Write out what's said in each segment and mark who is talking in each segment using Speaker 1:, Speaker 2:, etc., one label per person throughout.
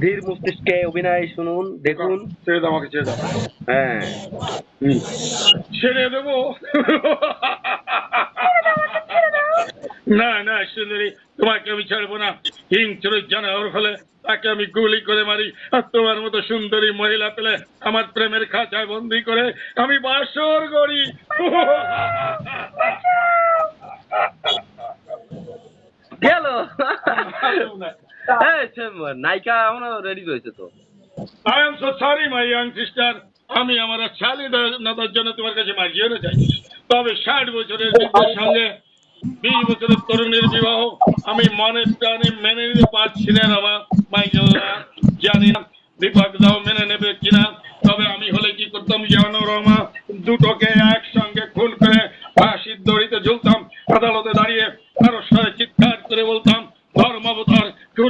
Speaker 1: ধীর মস্তিষ্কে অভিনয় শুনুন দেখুন।
Speaker 2: ছেড়ে দাও আমাকে ছেড়ে দাও।
Speaker 1: হ্যাঁ।
Speaker 2: ছেড়ে দেবো। না না সুন্দরী তোমাকে আমি ছাড়বো না। হিংস্র জানাওয়ার ফলে তাকে আমি গুলি করে মারি। আর তোমার মতো সুন্দরী মহিলা পেলে আমার প্রেমের খাঁচায় বন্দি করে আমি বাসর করি।
Speaker 1: গেল নায়িকা এখনও রেডি রয়েছে তো।
Speaker 2: I am so sorry my young sister আমি আমার স্বাধীনতার জন্য তোমার কাছে মাঝিয়ে চাই তবে ষাট বছরের বৃদ্ধের সঙ্গে বিশ বছরের বিবাহ, আমি মনে মেনে নিতে পারছি না মাইকেল জানি না বিভাগ দাও, মেনে নেবে কিনা। তবে আমি হলে কি করতাম জানো রমা? দুটোকে একসঙ্গে খুন করে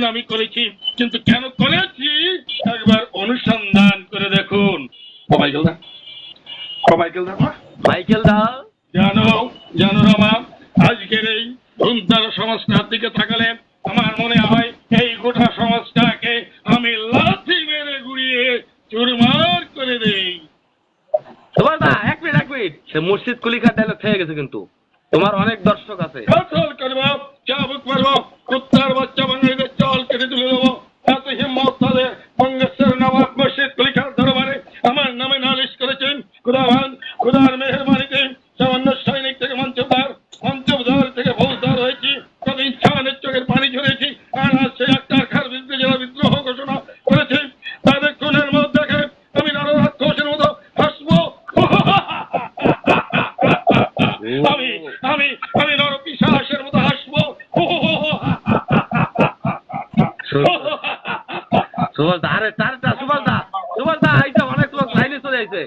Speaker 2: আমি করেছি কিন্তু কেন করেছি? একবার অনুসন্ধান করে দেখুন। মাইকেল দা। মাইকেল দা।
Speaker 1: মাইকেল দা।
Speaker 2: জানো জানো রমা আজকের এই ধুমধার সংস্কার দিকে তাকালে আমার মনে হয় এই গোটা সমাজটাকে আমি লাথি মেরে গুড়িয়ে চুরমার করে দেই।
Speaker 1: তোমার এক মিনিট এক মিনিট। সে ডায়লগ থেকে গেছে কিন্তু। তোমার অনেক দর্শক আছে।
Speaker 2: কঠোর করব চাবুক মারবো কুত্তার বাচ্চা খুদার মেহরবানিতে সামান্য সৈনিক থেকে মঞ্চদার মঞ্চদার থেকে ফৌজদার হয়েছি। কত ইচ্ছানের চোখের পানি ঝরেছি। আর আজ সে একটার খার বিরুদ্ধে যারা বিদ্রোহ ঘোষণা করেছে। তাদের খুনের মধ্যে দেখে আমি নররাক্ষসের মতো হাসবো। আমি আমি আমি নরপিশাসের মতো হাসবো।
Speaker 1: সুভাষ আরে তারটা সুভাষ দা এইটা অনেক লোক লাইনে চলে আইছে।